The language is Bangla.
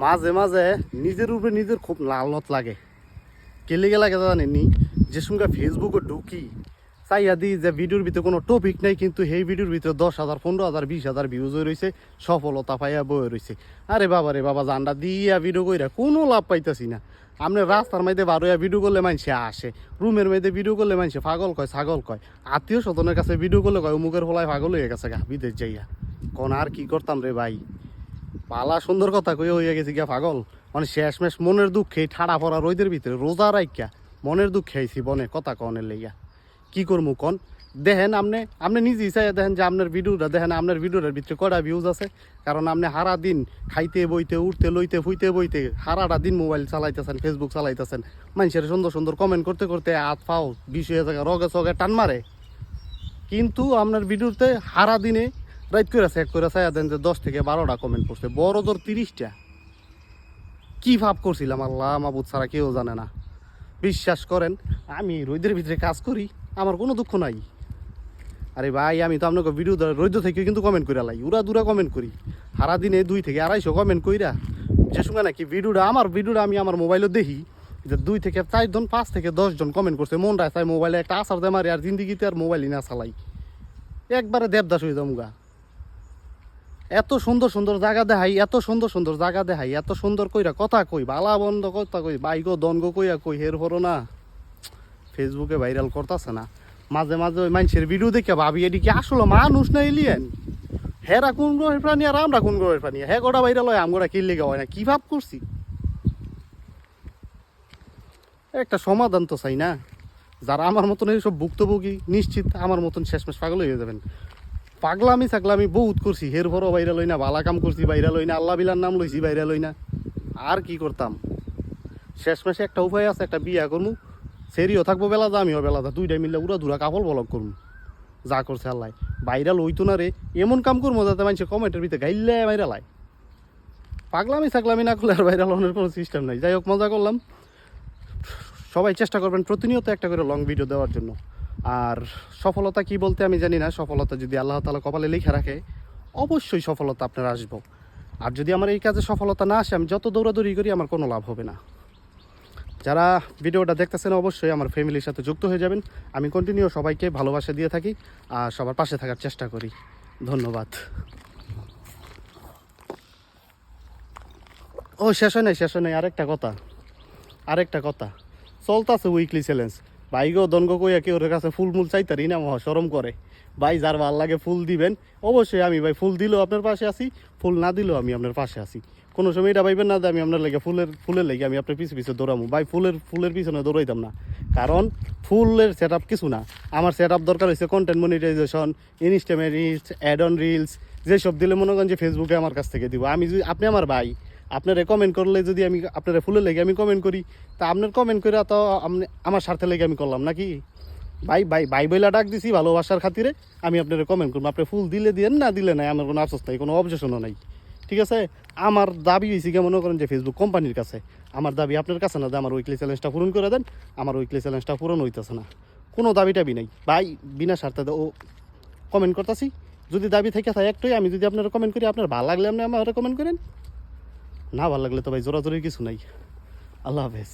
মাঝে মাঝে নিজের উপরে নিজের খুব লালত লাগে। কেলে লাগে জানেননি যে সঙ্গে ফেসবুকে ঢুকি, চাইয়া দিই যে ভিডিওর ভিতরে কোনো টপিক নাই, কিন্তু সেই ভিডিওর ভিতরে দশ হাজার, পনেরো হাজার, বিশ হাজার ভিউজ হয়ে রয়েছে সফলতা পাইয়া বয়ে রয়েছে আরে বাবা রে বাবা জান্ডা দিয়া ভিডিও কইরা কোনো লাভ পাইতেছি না। আপনি রাস্তার মধ্যে বারোয়া ভিডিও করলে মানুষে আসে, রুমের মধ্যে ভিডিও করলে মানুষে পাগল কয়, ছাগল কয়। আত্মীয় স্বজনের কাছে ভিডিও করলে কয়, অমুকের ফলায় পাগল হয়ে গেছে গা, বিদেশ যাইয়া। কোন আর কি করতাম রে ভাই? পালা সুন্দর কথা কই হইয়া গেছি গিয়া পাগল। মানে শেষমেশ মনের দুঃখে ঠাড়া পড়া রোদের ভিতরে রোজা রাইকা মনের দুঃখে আইছি বনে, কথা কনের লইয়া কি করব কন? দেখেন আপনি আপনি নিজেই চাই দেখেন যে আপনার ভিডিওটা, দেখেন আপনার ভিডিওটার ভিতরে কটা ভিউজ আছে। কারণ আপনি হারা দিন খাইতে বইতে, উঠতে, লইতে, ফুইতে, বইতে হারাটা দিন মোবাইল চালাইতেছেন ফেসবুক চালাইতেছেন। মানুষের সুন্দর সুন্দর কমেন্ট করতে করতে হাত পাও, বিষ হয়ে রগে চগে টান মারে। কিন্তু আপনার ভিডিওতে হারা দিনে রাইট করে চেক করে চাই দেন যে দশ থেকে বারোটা কমেন্ট করছে। বড় জোর তিরিশটা। কি ভাব করছিলাম? আল্লাহ, মাবুদ ছাড়া কেউ জানে না। বিশ্বাস করেন, আমি রোদের ভিতরে কাজ করি, আমার কোনো দুঃখ নাই। আরে ভাই, আমি তো আপনাকে ভিডিও রোদ থেকে কিন্তু কমেন্ট করে লাই। উড়া দুরা কমেন্ট করি। সারা দিনে দুই থেকে আড়াইশো কমেন্ট কইরা। যে সঙ্গে নাকি ভিডিওটা আমার ভিডিওটা আমি আমার মোবাইলে দেখি যে দুই থেকে চারজন পাঁচ থেকে দশজন কমেন্ট করছে। মন রায় তাই মোবাইলে একটা আসার দে মারি আর জিন্দিগিতে আর মোবাইলই না চালাই। একবারে দেবদাস হয়ে যামগা। এত সুন্দর সুন্দর জায়গা দেখাই, এত সুন্দর সুন্দর জায়গা দেখাই, এত সুন্দর কইরা কথা কই, বালা বন্ধ কথা কই বাইগো দনগো কইয়া কই, হের হরো না। ফেসবুকে ভাইরাল করতেছে না। মাঝে মাঝে ওই মানুষের ভিডিও দেখে ভাবি এদিকে আসলো মানুষ না এলিয়েন হেরা কোন গ্রহের প্রাণী আর আমরা কোন গ্রহের প্রাণী? হ্যাঁ গোটা ভাইরাল হয় আমরা কি লেগে হয় না, কি ভাব করছি? একটা সমাধান তো চাই না। যারা আমার মতন এইসব ভুক্তভোগী, নিশ্চিত আমার মতন শেষমেশ পাগল হয়ে যাবেন। পাগলামি ছাগলামি বহুত করছি, হের ভরও বাইরা লই না বালা কাম করছি বাইরা লই না আল্লাহ বিলার নাম লইছি বাইরা লই না আর কি করতাম? শেষমেশে একটা উপায় আছে, একটা বিয়া করমু, সেরিও থাকব বেলা দা আমিও বেলা দা দুইটাই মিললে উড়া ধুরা কাপড় বলক করমু। যা করছে আল্লাহ। বাইরা লইতো না রে, এমন কাম করব যাতে মানুষের কমেন্টের ভিতরে গাইলে বাইরা লাই পাগলামি ছাগলামি না করলে আর বাইরা লনের কোনো সিস্টেম নাই। যাই হোক, মজা করলাম। সবাই চেষ্টা করবেন প্রতিনিয়ত একটা করে লং ভিডিও দেওয়ার জন্য। আর সফলতা কি বলতে আমি জানি না, সফলতা যদি আল্লাহ তালা কপালে লিখে রাখে, অবশ্যই সফলতা আপনার আসব। আর যদি আমার এই কাজে সফলতা না আসে, আমি যত দৌড়াদৌড়ি করি, আমার কোনো লাভ হবে না। যারা ভিডিওটা দেখতেছেন, অবশ্যই আমার ফ্যামিলির সাথে যুক্ত হয়ে যাবেন। আমি কন্টিনিউ সবাইকে ভালোবাসা দিয়ে থাকি আর সবার পাশে থাকার চেষ্টা করি। ধন্যবাদ। ও, শেষ হয় নাই, শেষ হয় নাই। আরেকটা কথা আরেকটা কথা। চলতাছে উইকলি চ্যালেঞ্জ ভাই গো দনগো কইয়া কেউ ওর কাছে ফুল মুল চাইতারি না, মহা সরম করে। ভাই, যার ভালো লাগে ফুল দিবেন, অবশ্যই আমি ভাই ফুল দিলেও আপনার পাশে আছি, ফুল না দিলেও আমি আপনার পাশে আছি। কোনো সময় এটা ভাইবেন না যে আমি আপনার লেগে ফুলের ফুলের লেগে আমি আপনার পিছু পিছু দৌড়াবো ভাই, ফুলের ফুলের পিছনে দৌড়াইতাম না। কারণ ফুলের সেট কিছু না। আমার সেট দরকার হয়েছে কন্টেন্ট মনিটাইজেশন ইনস্টামে রিলস অ্যাড অন রিলস যেসব দিলে মনে করেন যে ফেসবুকে আমার কাছ থেকে দিব। আমি যদি, আপনি আমার ভাই আপনারা কমেন্ট করলে যদি আমি আপনারা ফুলের লেগে আমি কমেন্ট করি, তা আপনার কমেন্ট করে তো আমার স্বার্থে লেগে আমি করলাম নাকি? ভাই ভাই ভাই বইলা ডাক দিছি ভালোবাসার খাতিরে আমি আপনারা কমেন্ট করব আপনি ফুল দিলে দিয়েন, না দিলে নাই, আমার কোনো আফসোস নাই, কোনো অবজেশনও নাই। ঠিক আছে? আমার দাবি হয়েছে কি মনে করেন যে ফেসবুক কোম্পানির কাছে। আমার দাবি আপনার কাছে না, যে আমার উইকলি চ্যালেঞ্জটা পূরণ করে দেন, আমার উইকলি চ্যালেঞ্জটা পূরণ হইতেছে না। কোনো দাবি টাবি নাই। ভাই, বিনা স্বার্থে ও কমেন্ট করতেছি। যদি দাবি থেকে থাকে একটাই, আমি যদি আপনারা কমেন্ট করি, আপনার ভালো লাগলে আপনি আমার কমেন্ট করেন। না ভালো লাগলে তো ভাই জোরাজোরি কিছু নাই। আল্লাহ হাফেজ।